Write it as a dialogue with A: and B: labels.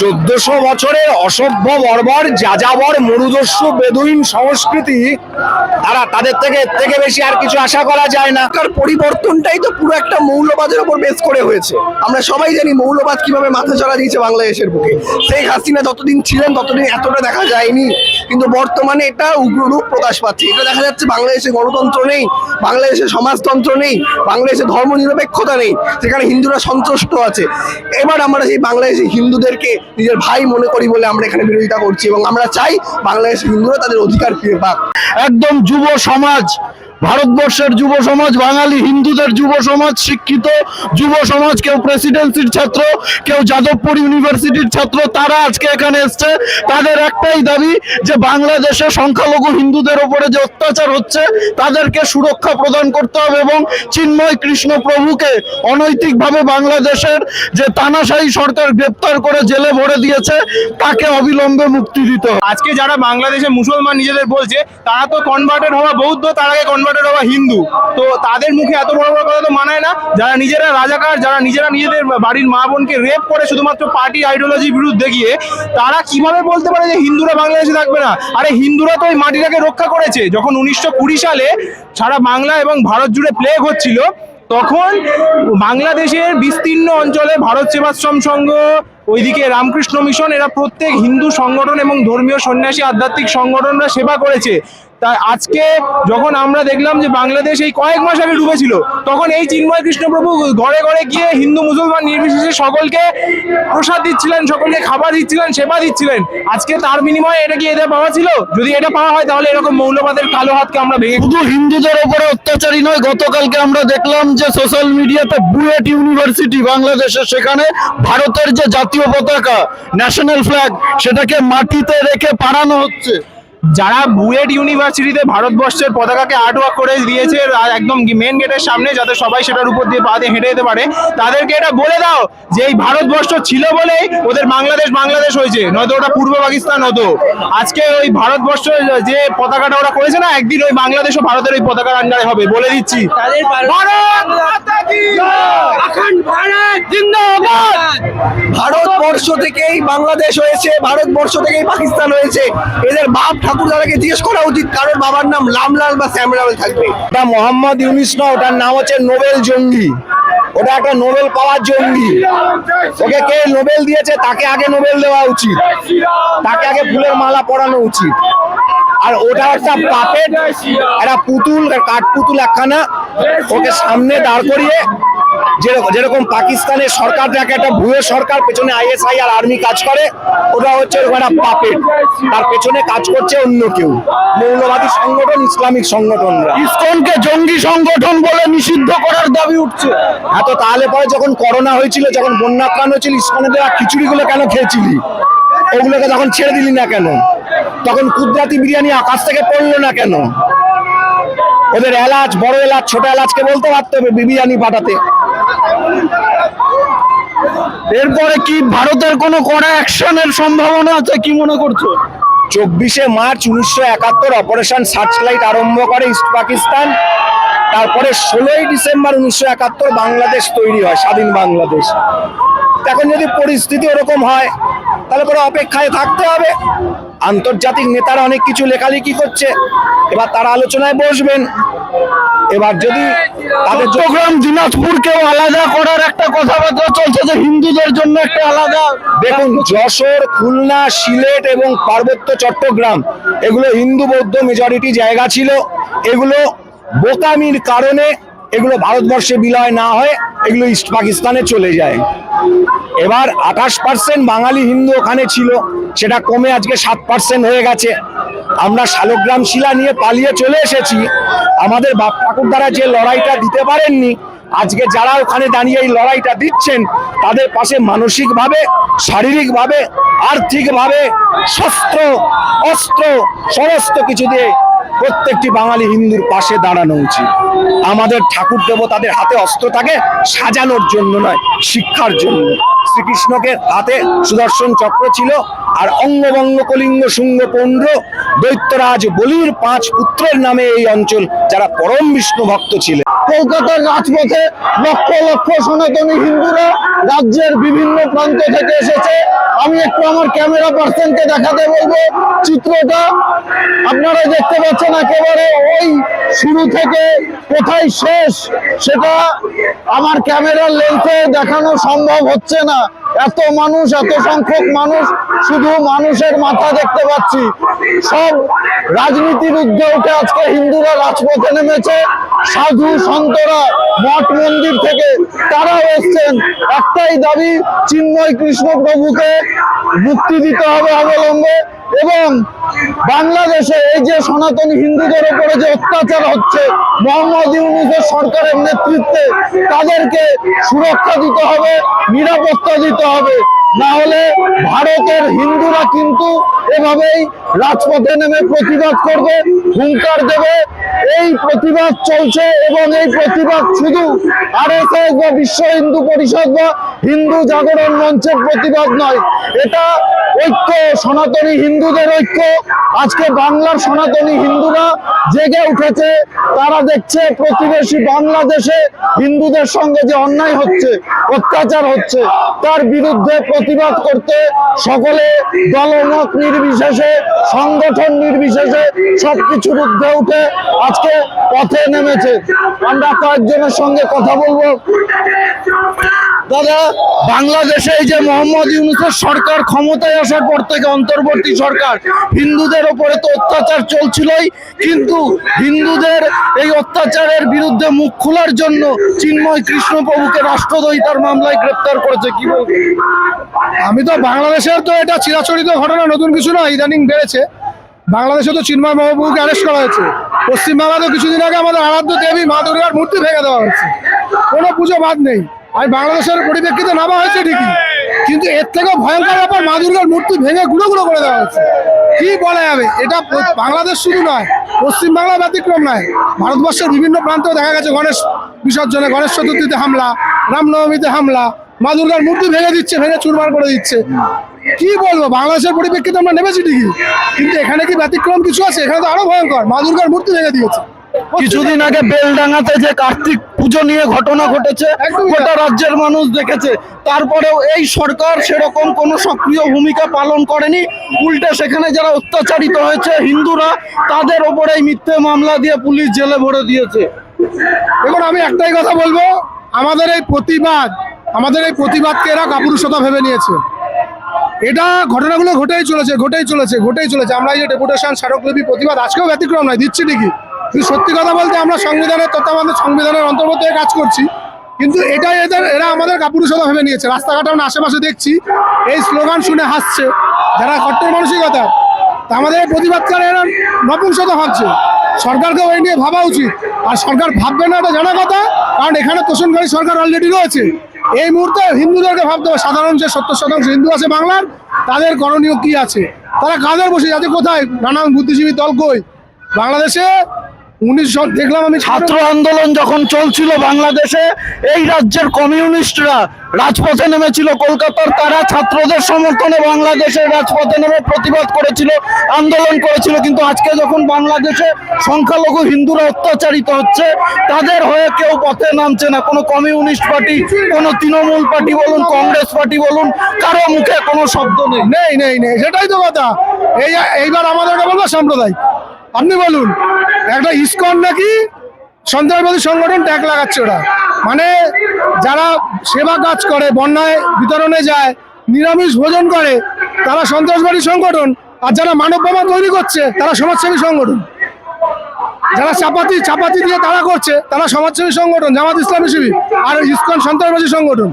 A: চোদ্দশো বছরের অসভ্য বর্বর, যাযাবর, মরুদস্যু, বেদুইন সংস্কৃতি, তারা তাদের থেকে থেকে বেশি আর কিছু আশা করা যায় না।
B: তার পরিবর্তনটাই তো পুরো একটা মৌলবাদের ওপর বেশ করে হয়েছে। আমরা সবাই জানি মৌলবাদ কীভাবে মাথা চড়া দিয়েছে বাংলাদেশের বুকে। সেই হাসিনা যতদিন ছিলেন, ততদিন এতটা দেখা যায়নি। কিন্তু বর্তমানে এটা উগ্ররূপ প্রকাশ পাচ্ছে। এটা দেখা যাচ্ছে বাংলাদেশে গণতন্ত্র নেই, বাংলাদেশে সমাজতন্ত্র নেই, বাংলাদেশে ধর্ম নিরপেক্ষতা নেই, সেখানে হিন্দুরা সন্তুষ্ট আছে। এবার আমরা সেই বাংলাদেশি হিন্দুদেরকে নিজের ভাই মনে করি বলে আমরা এখানে বিরোধিতা করছি এবং আমরা চাই বাংলাদেশের হিন্দুরা তাদের অধিকার ফিরে পাক।
C: একদম যুব সমাজ ভারতবর্ষের যুব সমাজ, বাঙালি, হিন্দুদের যুব সমাজ, শিক্ষিত যুব সমাজ, কেউ প্রেসিডেন্সির ছাত্র, কেউ যাদবপুর ইউনিভার্সিটির ছাত্র, তারা আজকে এখানে এসছে। তাদের একটাই দাবি যে বাংলাদেশে সংখ্যালঘু হিন্দুদের ওপরে যে অত্যাচার হচ্ছে, তাদেরকে সুরক্ষা প্রদান করতে হবে এবং চিন্ময় কৃষ্ণ প্রভুকে অনৈতিকভাবে বাংলাদেশের যে তানাশাহী সরকার গ্রেপ্তার করে জেলে ভরে দিয়েছে, তাকে অবিলম্বে মুক্তি দিতে হবে।
D: আজকে যারা বাংলাদেশে মুসলমান নিজেদের বলছে, তারা তো কনভার্টেড হওয়া বৌদ্ধ, তার আগে কনভার্টেড হওয়া হিন্দু, তো তাদের মুখে এত বড় বড় কথা তো মানায় না। যারা নিজেরা রাজাকার, যারা নিজেরা নিজেদের বাড়ির মা বোনকে রেপ করে শুধুমাত্র পার্টি আইডিওলজির বিরুদ্ধে গিয়ে, তারা কীভাবে বলতে পারে যে হিন্দুরা বাংলাদেশে থাকবে না? আরে হিন্দুরা তো ওই মাটিটাকে রক্ষা করেছে। যখন উনিশশো কুড়ি সালে সারা বাংলা এবং ভারত জুড়ে প্লেগ হচ্ছিল, তখন বাংলাদেশের বিস্তীর্ণ অঞ্চলে ভারত সেবাশ্রম সংঘ, ওইদিকে রামকৃষ্ণ মিশন, এরা প্রত্যেক হিন্দু সংগঠন এবং ধর্মীয় সন্ন্যাসী আধ্যাত্মিক সংগঠনরা সেবা করেছে। তাই আজকে যখন আমরা দেখলাম যে বাংলাদেশ এই কয়েক মাস আগে ডুবেছিল, তখন এই চিন্ময় কৃষ্ণপ্রভু ঘরে ঘরে গিয়ে হিন্দু মুসলমান নির্বিশেষে সকলকে প্রসাদ দিচ্ছিলেন, সকলকে খাবার দিচ্ছিলেন, সেবা দিচ্ছিলেন। আজকে তার বিনিময়ে এটা কি এদের পাওয়া ছিল? যদি এটা পাওয়া হয়, তাহলে এরকম মৌলবাদের কালো হাতকে আমরা ভেঙে
C: শুধু হিন্দুদের উপরে অত্যাচারী নয়, গতকালকে আমরা দেখলাম যে সোশ্যাল মিডিয়াতে বুয়েট ইউনিভার্সিটি বাংলাদেশে, সেখানে ভারতের যে জাতীয় পতাকা ন্যাশনাল ফ্ল্যাগ সেটাকে মাটিতে রেখে পাড়ানো হচ্ছে।
D: যারা বুয়েট ইউনিভার্সিটিতে ভারতবর্ষের পতাকাকে আর্ট ওয়ার্ক করে দিয়েছে একদম মেন গেটের সামনে যাতে সবাই সেটার উপর দিয়ে পা দিয়ে হেঁটে যেতে পারে তাদেরকে এটা বলে দাও যে এই ভারতবর্ষ ছিল বলেই ওদের বাংলাদেশ বাংলাদেশ হয়েছে। নয়তো ওটা পূর্ব পাকিস্তান হতো। আজকে ওই ভারতবর্ষ যে পতাকাটা ওরা করেছে না একদিন ওই বাংলাদেশও ভারতের ওই পতাকার আন্ডারে হবে বলে দিচ্ছি। ভারত মাতা কি
B: ভারতবর্ষ থেকেই বাংলাদেশ হয়েছে ভারতবর্ষ থেকেই পাকিস্তান হয়েছে। এদের বাপ ঠাকুর দাদাকে জিজ্ঞেস করা উচিত, কারোর বাবার নাম লামলাল বা শ্যামলাল থাকবে।
A: ওটা মোহাম্মদ ইউনিস না, ওটার নাম হচ্ছে নোবেল জঙ্গি। ওটা একটা নোবেল পাওয়ার জঙ্গি। ওকে কে নোবেল দিয়েছে, তাকে আগে নোবেল দেওয়া উচিত। তাকে আগে ফুলের মালা পরানো উচিত। আর ওটা একটা পাপেট, একটা পুতুল, কাঠপুতুল একখানা, ওকে সামনে দাঁড় করিয়ে যেরকম যেরকম পাকিস্তানের সরকার দেখে একটা ভুয়ো সরকার পেছনে আইএসআই আর আর্মি কাজ করে ওটা হচ্ছে একটা পাপেট তার পেছনে কাজ করছে অন্য কেউ। মৌলবাদী সংগঠন ইসলামিক সংগঠনরা।
C: ইসকনকে জঙ্গি সংগঠন বলে নিষিদ্ধ করার দাবি উঠছে।
A: হ্যাঁ তো তাহলে পরে যখন করোনা হয়েছিল যখন বন্যা প্রাণ হয়েছিল ইস্কনে দেওয়া খিচুড়িগুলো কেন খেয়েছিলি? ওগুলোকে তখন ছেড়ে দিলি না কেন? তখন কুদরাতি বিরিয়ানি আকাশ থেকে পড়ল না কেন? ওদের এলাচ, বড় এলাচ, ছোট এলাচকে বলতে পারতো বিরিয়ানি পাঠাতে।
C: এরপরে কি ভারতের কোনো কড়া অ্যাকশনের সম্ভাবনা আছে কি মনে করছ?
A: চব্বিশে মার্চ উনিশশো একাত্তর অপারেশন সার্চলাইট আরম্ভ করে ইস্ট পাকিস্তান তারপরে ষোলোই ডিসেম্বর উনিশশো একাত্তর বাংলাদেশ তৈরি হয়, স্বাধীন বাংলাদেশ। এখন যদি পরিস্থিতি ওরকম হয়, তাহলে করে অপেক্ষায় থাকতে হবে। আন্তর্জাতিক নেতারা অনেক কিছু লেখালেখি করছে। এবার তারা আলোচনায় বসবেন। এবার যদি তাদের
C: চট্টগ্রাম দিনাজপুরকেও আলাদা করার একটা কথাবার্তা চলছে যে হিন্দুদের জন্য একটা আলাদা
A: দেখুন যশোর খুলনা সিলেট এবং পার্বত্য চট্টগ্রাম এগুলো হিন্দু বৌদ্ধ মেজরিটি জায়গা ছিল। এগুলো বোকামির কারণে এগুলো ভারতবর্ষে বিলয় না হয়ে এগুলো ইস্ট পাকিস্তানে চলে যায়। এবার আঠাশ পার্সেন্ট বাঙালি হিন্দু ওখানে ছিল, সেটা কমে আজকে সাত পার্সেন্ট হয়ে গেছে। আমরা শালগ্রাম শিলা নিয়ে পালিয়ে চলে এসেছি। আমাদের বাপ ঠাকুর দ্বারা যে লড়াইটা দিতে পারেননি, আজকে যারা ওখানে দাঁড়িয়ে এই লড়াইটা দিচ্ছেন, তাদের পাশে মানসিকভাবে, শারীরিকভাবে, আর্থিকভাবে, শস্ত্র, অস্ত্র, সমস্ত কিছু দিয়ে প্রত্যেকটি বাঙালি হিন্দুর পাশে দাঁড়ানো উচিত। আমাদের ঠাকুর দেবতাদের হাতে অস্ত্র থাকে, সাজানোর জন্য নয়, শিক্ষার জন্য। শ্রীকৃষ্ণকে হাতে সুদর্শন চক্র ছিল, আর অঙ্গবঙ্গ কলিঙ্গ শুঙ্গ পৌন্ড্র দৈত্যরাজ বলির পাঁচ পুত্রের নামে এই অঞ্চল, যারা পরম বিষ্ণু ভক্ত ছিলেন।
C: কলকাতার রাজপথে লক্ষ লক্ষ সনাতনী হিন্দুরা রাজ্যের বিভিন্ন প্রান্ত থেকে এসেছে। আমি একটু আমার ক্যামেরা পার্সনকে দেখাতে বলব চিত্রটা। আপনারা দেখতে পাচ্ছেন একেবারে ওই শুরু থেকে কোথায় শেষ, সেটা আমার ক্যামেরার লেন্সে দেখানো সম্ভব হচ্ছে না। এত মানুষ, এত সংখ্যক মানুষ, শুধু মানুষের মাথা দেখতে পাচ্ছি। সব রাজনীতির উঠে আজকে হিন্দুরা রাজপথে নেমেছে। সাধু সন্তরা মঠ মন্দির থেকে তারাও এসছেন। একটাই দাবি, চিন্ময় কৃষ্ণ প্রভুকে মুক্তি দিতে হবে অবলম্বে এবং বাংলাদেশে এই যে সনাতনী হিন্দুদের উপরে যে অত্যাচার হচ্ছে, মোহাম্মদ ইউনুসের সরকারের নেতৃত্বে তাদেরকে সুরক্ষা দিতে হবে, নিরাপত্তা দিতে হবে। না হলে ভারতের হিন্দুরা কিন্তু এভাবেই রাজপথে নেমে প্রতিবাদ করবে, হুঙ্কার দেবে এই প্রতিবাদ চলছে এবং এই প্রতিবাদ শুধু আরএসএস বা বিশ্ব হিন্দু পরিষদ বা হিন্দু জাগরণ মঞ্চের প্রতিবাদ নয়। এটা ঐক্য, সনাতনী হিন্দুদের ঐক্য। আজকে বাংলার সনাতনী হিন্দুরা জেগে উঠেছে। তারা দেখছে প্রতিবেশী বাংলাদেশে হিন্দুদের সঙ্গে যে অন্যায় হচ্ছে, অত্যাচার হচ্ছে, তার বিরুদ্ধে প্রতিবাদ করতে সকলে দলমত নির্বিশেষে, সংগঠন নির্বিশেষে সবকিছুর ঊর্ধ্বে উঠে আজকে পথে নেমেছে। আমরা কয়েকজনের সঙ্গে কথা বলব। দাদা, বাংলাদেশে এই যে মোহাম্মদ ইউনুসের সরকার ক্ষমতায় আসার পর থেকে অন্তর্বর্তী সরকার, হিন্দুদের ওপরে তো অত্যাচার চলছিলই, কিন্তু হিন্দুদের এই অত্যাচারের বিরুদ্ধে মুখ খোলার জন্য চিন্ময় কৃষ্ণপ্রভুকে রাষ্ট্রদ্রোহিতার মামলায় গ্রেপ্তার করেছে, কি বলবেন
E: আমি তো বাংলাদেশের তো এটা চিরাচরিত ঘটনা, নতুন কিছু না, ইদানিং বেড়েছে। বাংলাদেশে তো চিন্ময় মহাপ্রভুকে অ্যারেস্ট করা হয়েছে। পশ্চিমবাংলাতেও কিছুদিন আগে আমাদের আরাধ্য দেবী মা দুর্গার মূর্তি ভেঙে দেওয়া হয়েছে। কোনো পুজো বাদ নেই। আমি বাংলাদেশের পরিপ্রেক্ষিতে নামা হয়েছে ঠিকই, কিন্তু এর থেকেও ভয়ঙ্কর ব্যাপার, মা দুর্গার মূর্তি ভেঙে গুঁড়ো গুঁড়ো করে দেওয়া হয়েছে। কি বলা যাবে? এটা বাংলাদেশ শুধু নয় পশ্চিমবাংলা ব্যতিক্রম নয়, ভারতবর্ষের বিভিন্ন প্রান্তেও দেখা গেছে গণেশ বিসর্জনে, গণেশ চতুর্থীতে হামলা, রামনবমীতে হামলা, মা দুর্গার মূর্তি ভেঙে দিচ্ছে, ভেঙে চুরমার করে দিচ্ছে। কি বলব, বাংলাদেশের পরিপ্রেক্ষিতে আমরা নেমেছি ঠিকই, কিন্তু এখানে কি ব্যতিক্রম কিছু আছে? এখানে তো আরও ভয়ঙ্কর, মা দুর্গার মূর্তি ভেঙে দিয়েছে।
C: কিছুদিন আগে বেলডাঙ্গাতে যে কার্তিক পুজো নিয়ে ঘটনা ঘটেছে গোটা রাজ্যের মানুষ দেখেছে। তারপরেও এই সরকার সেরকম কোনো সক্রিয় ভূমিকা পালন করেনি। উল্টে সেখানে যারা অত্যাচারিত হয়েছে হিন্দুরা তাদের ওপরেই মিথ্যে মামলা দিয়ে পুলিশ জেলে ভরে দিয়েছে।
E: দেখুন আমি একটাই কথা বলব আমাদের এই প্রতিবাদ আমাদের এই প্রতিবাদকে এরা কাপুরুষতা ভেবে নিয়েছে। এটা ঘটনাগুলো ঘটেই চলেছে ঘটেই চলেছে ঘটেই চলেছে। আমরা এই যে ডেপুটেশন স্মারকলিপি প্রতিবাদ আজকেও ব্যতিক্রম নয় দিচ্ছি ঠিকই। কিন্তু সত্যি কথা বলতে আমরা সংবিধানের তত্ত্বাবধানে সংবিধানের অন্তর্গত কাজ করছি। কিন্তু এটাই এদের, এরা আমাদের কাপুরুষতা ভেবে নিয়েছে। রাস্তাঘাটে আমরা আশেপাশে দেখছি। এই স্লোগান শুনে হাসছে। যারা কট্টর মানসিকতা, তা আমাদের প্রতিবাদকারী এরা নপুংসতা ভাবছে সরকারকে ওই নিয়ে ভাবা উচিত। আর সরকার ভাববে না এটা জানা কথা, কারণ এখানে তোষণকারী সরকার অলরেডি রয়েছে। এই মুহূর্তে হিন্দুদেরকে ভাবতে হবে, সাধারণ যে সত্তর শতাংশ হিন্দু আছে বাংলার, তাদের করণীয় কি আছে? তারা কাদের বসে যাচ্ছে কোথায়? নানান বুদ্ধিজীবী দল কই? বাংলাদেশে উনিশ জন দেখলাম আমি
C: ছাত্র আন্দোলন যখন চলছিল বাংলাদেশে এই রাজ্যের কমিউনিস্টরা রাজপথে নেমেছিল। কলকাতার তারা ছাত্রদের সমর্থনে বাংলাদেশের রাজপথে নেমে প্রতিবাদ করেছিল আন্দোলন করেছিল। কিন্তু আজকে যখন বাংলাদেশে সংখ্যালঘু হিন্দুরা অত্যাচারিত হচ্ছে তাদের হয়ে কেউ পথে নামছে না। কোনো কমিউনিস্ট পার্টি কোনো তৃণমূল পার্টি বলুন কংগ্রেস পার্টি বলুন কারও মুখে কোনো শব্দ নেই।
E: নেই নেই নেই সেটাই তো কথা। এই এইবার আমাদেরকে বলব সাম্প্রদায়িক। আপনি বলুন, একটা ইস্কন নাকি? সন্ত্রাসবাদী সংগঠন ট্যাগ লাগাচ্ছে ওরা। মানে যারা সেবা কাজ করে, বন্যায় বিতরণে যায়, নিরামিষ ভোজন করে, তারা সন্ত্রাসবাদী সংগঠন, আর যারা মানব বোমা তৈরি করছে, তারা সমাজসেবী সংগঠন। যারা চাপাতি চাপাতি দিয়ে তারা করছে, তারা সমাজসেবী সংগঠন, জামাত ইসলামী শিবির, আর ইসকন সন্ত্রাসবাদী সংগঠন।